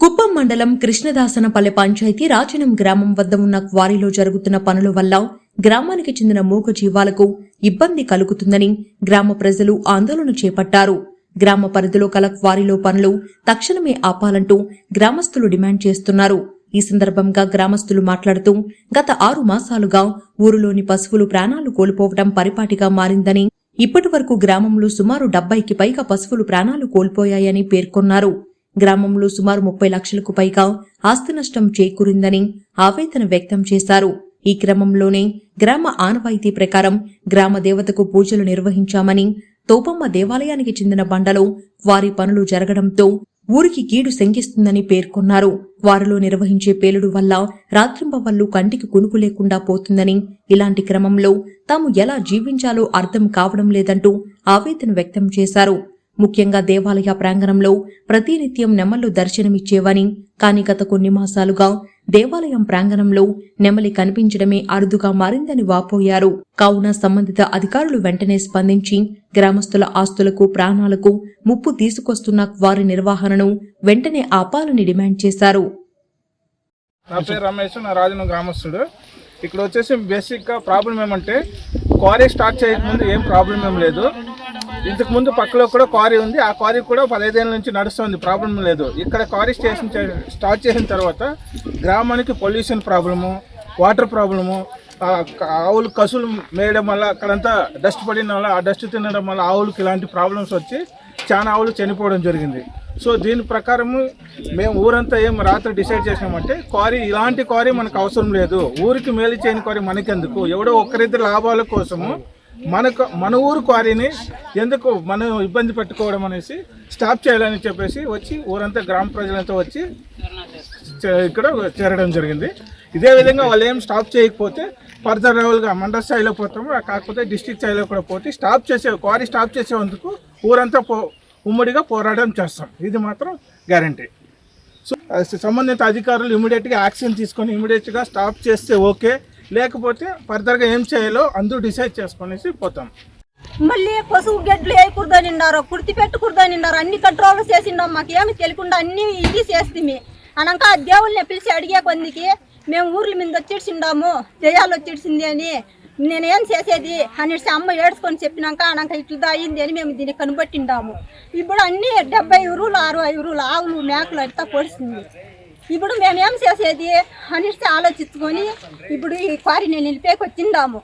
కుప్పం మండలం కృష్ణదాసనపల్లె పంచాయతీ రాచనం గ్రామం వద్ద ఉన్న క్వారీలో జరుగుతున్న పనుల వల్ల గ్రామానికి చెందిన మూగ జీవాలకు ఇబ్బంది కలుగుతుందని గ్రామ ప్రజలు ఆందోళన చేపట్టారు. గ్రామ పరిధిలో కల క్వారీలో పనులు తక్షణమే ఆపాలంటూ గ్రామస్తులు డిమాండ్ చేస్తున్నారు. ఈ సందర్భంగా గ్రామస్తులు మాట్లాడుతూ గత ఆరు మాసాలుగా ఊరిలోని పశువులు ప్రాణాలు కోల్పోవడం పరిపాటిగా మారిందని ఇప్పటి వరకు గ్రామంలో సుమారు డెబ్బైకి పైగా పశువులు ప్రాణాలు కోల్పోయాయని పేర్కొన్నారు. గ్రామంలో సుమారు ముప్పై లక్షలకు పైగా ఆస్తి నష్టం చేకూరిందని ఆవేదన వ్యక్తం చేశారు. ఈ క్రమంలోనే గ్రామ ఆనవాయితీ ప్రకారం గ్రామ దేవతకు పూజలు నిర్వహించామని తోపమ్మ దేవాలయానికి చెందిన బండలో వారి పనులు జరగడంతో ఊరికి కీడు శంకిస్తుందని పేర్కొన్నారు. వారిలో నిర్వహించే పేలుడు వల్ల రాత్రింబవళ్ళు కంటికి కునుకు లేకుండా పోతుందని ఇలాంటి క్రమంలో తాము ఎలా జీవించాలో అర్థం కావడం లేదంటూ ఆవేదన వ్యక్తం చేశారు. ముఖ్యంగా దేవాలయ ప్రాంగణంలో ప్రతినిత్యం నెమళ్ళు దర్శనమిచ్చేవని కాని గత కొన్ని మాసాలుగా దేవాలయం ప్రాంగణంలో నెమలి కనిపించడమే అరుదుగా మారిందని వాపోయారు. కావున సంబంధిత అధికారులు వెంటనే స్పందించి గ్రామస్తుల ఆస్తులకు ప్రాణాలకు ముప్పు తీసుకొస్తున్న వారి నిర్వహణను వెంటనే ఆపాలని డిమాండ్ చేశారు. నా పేరు రమేష్ నా రాజన గ్రామస్తుడు. ఇక్కడ వచ్చేసి బేసిక్గా ప్రాబ్లం ఏమంటే క్వారీ స్టార్ట్ చేయకముందు ఏం ప్రాబ్లం ఏం లేదు. ఇంతకు ముందు పక్కలో కూడా క్వారీ ఉంది. ఆ క్వారీ కూడా పదహైదేళ్ళ నుంచి నడుస్తుంది. ప్రాబ్లం లేదు. ఇక్కడ క్వారీ స్టేషన్ స్టార్ట్ చేసిన తర్వాత గ్రామానికి పొల్యూషన్ ప్రాబ్లము వాటర్ ప్రాబ్లము ఆవులు కసులు మేయడం వల్ల అక్కడంతా డస్ట్ పడిన వల్ల ఆ డస్ట్ తినడం వల్ల ఆవులకు ఇలాంటి ప్రాబ్లమ్స్ వచ్చి చాలా ఆవులు చనిపోవడం జరిగింది. సో దీని ప్రకారము మేము ఊరంతా ఏం రాత్రి డిసైడ్ చేసామంటే క్వారీ ఇలాంటి క్వారీ మనకు అవసరం లేదు. ఊరికి మేలు చేయని క్వారీ మనకెందుకు? ఎవడో ఒక్కరిద్దరు లాభాల కోసము మనకు మన ఊరు క్వారీని ఎందుకు మనం ఇబ్బంది పెట్టుకోవడం అనేసి స్టాప్ చేయాలని చెప్పేసి వచ్చి ఊరంతా గ్రామ ప్రజలంతా వచ్చి చే- ఇక్కడ చేరడం జరిగింది. ఇదే విధంగా వాళ్ళు ఏం స్టాప్ చేయకపోతే ఫర్దర్ లెవెల్గా మండల స్థాయిలో పోతాము కాకపోతే డిస్టిక్ స్థాయిలో కూడా పోతే స్టాప్ చేసే క్వారీ స్టాప్ చేసేందుకు ఊరంతా పో ఉమ్మడిగా పోరాటం చేస్తాం. ఇది మాత్రం గ్యారంటీ సో సంబంధిత అధికారులు ఇమీడియట్గా యాక్షన్ తీసుకొని ఇమీడియట్గా స్టాప్ చేస్తే ఓకే లేకపోతే ఫర్దర్గా ఏం చేయాలో అందరూ డిసైడ్ చేసుకునేసి పోతాం. మళ్ళీ పశువు గడ్లు వేయకూడదనిన్నారు కుర్తి పెట్టకూడదనిన్నారు అన్ని కంట్రోల్ చేసిండాం మాకు ఏమి తెలియకుండా అన్ని ఇది చేస్తుంది అనక దేవుళ్ళని పిలిచి అడిగే కొందికి మేము ఊర్ల మీద వచ్చేసిండాము దెయ్యాలు వచ్చేసింది అని. నేనేం చేసేది? అనేసి అమ్మ ఏడ్చుకొని చెప్పినాక అనక ఇట్లా అయింది అని మేము దీన్ని కనుబట్టిండాము ఇప్పుడు అన్ని డెబ్బై ఉరువులు అరవై ఉరువులు ఆవులు మేకలు అంతా పొడిసింది ఇప్పుడు మేమేం చేసేది? అనేసి ఆలోచించుకొని ఇప్పుడు ఈ క్వారీ నేను నిలిపేకి వచ్చిందాము